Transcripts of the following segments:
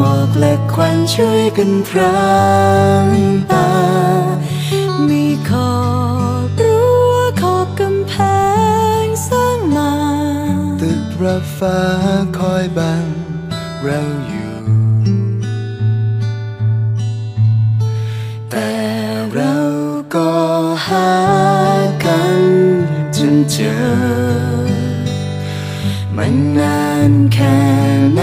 หมอกและควันช่วยกันพรางตา มีขอบรั้วขอบกำแพงสร้างมา ตึกระฟ้าคอยบังเราอยู่ แต่เราก็หากันจนเจอ มันนานแค่ไหน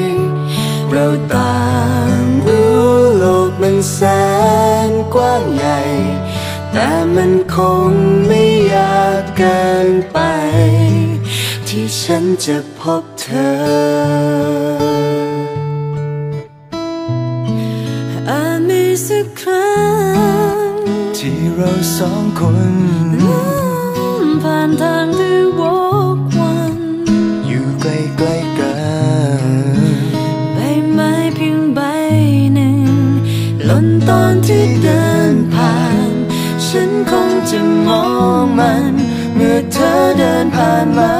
แต่มันคงไม่ยากเกินไป ที่ฉันจะพบเธอ อาจมีสักครั้ง ที่เราสองคนผ่านทางที่วกวัน อยู่ใกล้ๆกันใบไม้เพียงใบหนึ่งหล่นตอนที่เดินผ่าน ฉันคงจะมองมัน เมื่อเธอเดินผ่านมา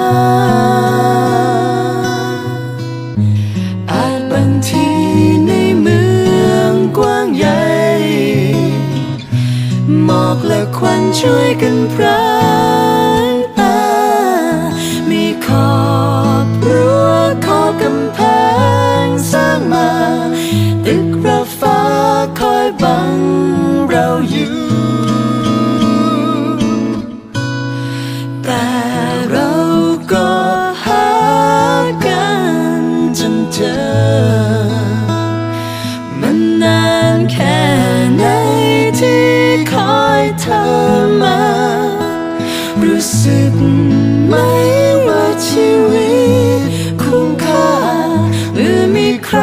อาจบางทีในเมืองกว้างใหญ่ หมอกและควันช่วยกันพรางตา มีขอบรั้วขอบกำแพง อมา รู้สึกไหมว่าชีวิตคุ้มค่าเมื่อมีใคร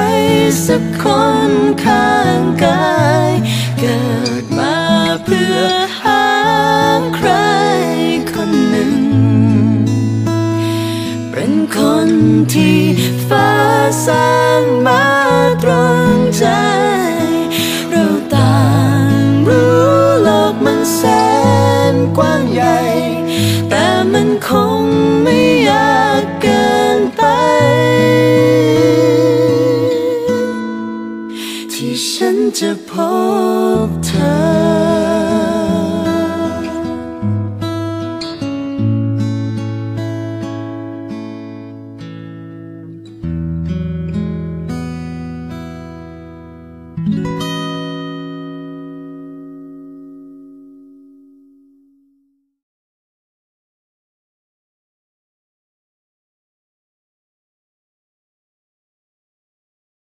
สักคนข้างกาย เกิดมาเพื่อหาใครคนหนึ่ง เป็นคนที่ฟ้าสร้างมาตรงใจ